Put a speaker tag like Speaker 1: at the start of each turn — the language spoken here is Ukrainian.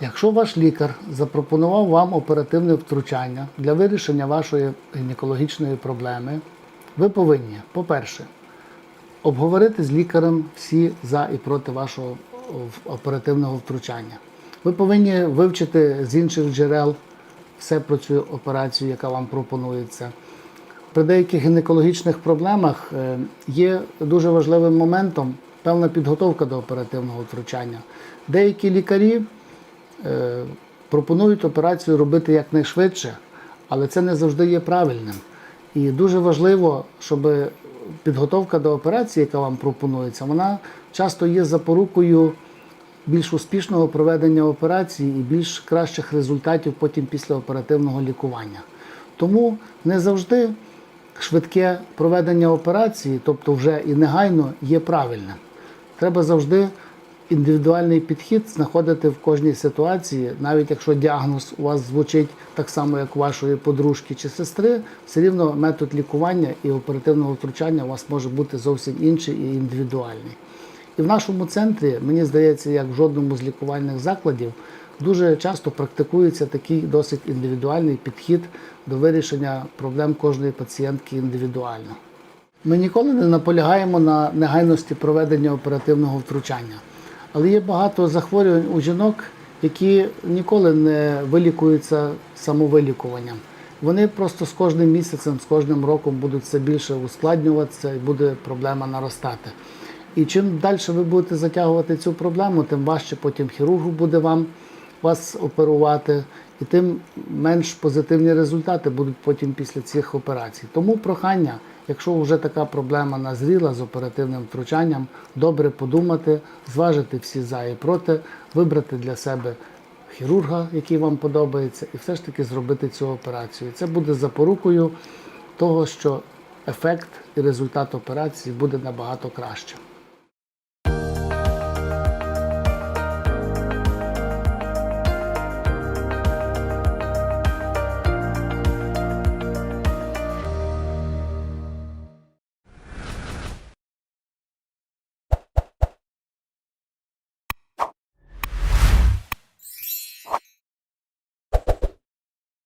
Speaker 1: Якщо ваш лікар запропонував вам оперативне втручання для вирішення вашої гінекологічної проблеми, ви повинні, по-перше, обговорити з лікарем всі за і проти вашого оперативного втручання. Ви повинні вивчити з інших джерел все про цю операцію, яка вам пропонується. При деяких гінекологічних проблемах е, є дуже важливим моментом певна підготовка до оперативного втручання. Деякі лікарі пропонують операцію робити якнайшвидше, але це не завжди є правильним. І дуже важливо, щоб підготовка до операції, яка вам пропонується, вона часто є запорукою більш успішного проведення операції і більш кращих результатів потім після оперативного лікування. Тому не завжди швидке проведення операції, тобто вже і негайно, є правильним. Треба завжди індивідуальний підхід знаходити в кожній ситуації, навіть якщо діагноз у вас звучить так само, як у вашої подружки чи сестри, все рівно метод лікування і оперативного втручання у вас може бути зовсім інший і індивідуальний. І в нашому центрі, мені здається, як в жодному з лікувальних закладів, дуже часто практикується такий досить індивідуальний підхід до вирішення проблем кожної пацієнтки індивідуально. Ми ніколи не наполягаємо на негайності проведення оперативного втручання. Але є багато захворювань у жінок, які ніколи не вилікуються самовилікуванням. Вони просто з кожним місяцем, з кожним роком будуть все більше ускладнюватися і буде проблема наростати. І чим далі ви будете затягувати цю проблему, тим важче потім хірургу буде вам вас оперувати, і тим менш позитивні результати будуть потім після цих операцій. Тому прохання, якщо вже така проблема назріла з оперативним втручанням, добре подумати, зважити всі за і проти, вибрати для себе хірурга, який вам подобається, і все ж таки зробити цю операцію. Це буде запорукою того, що ефект і результат операції буде набагато кращим.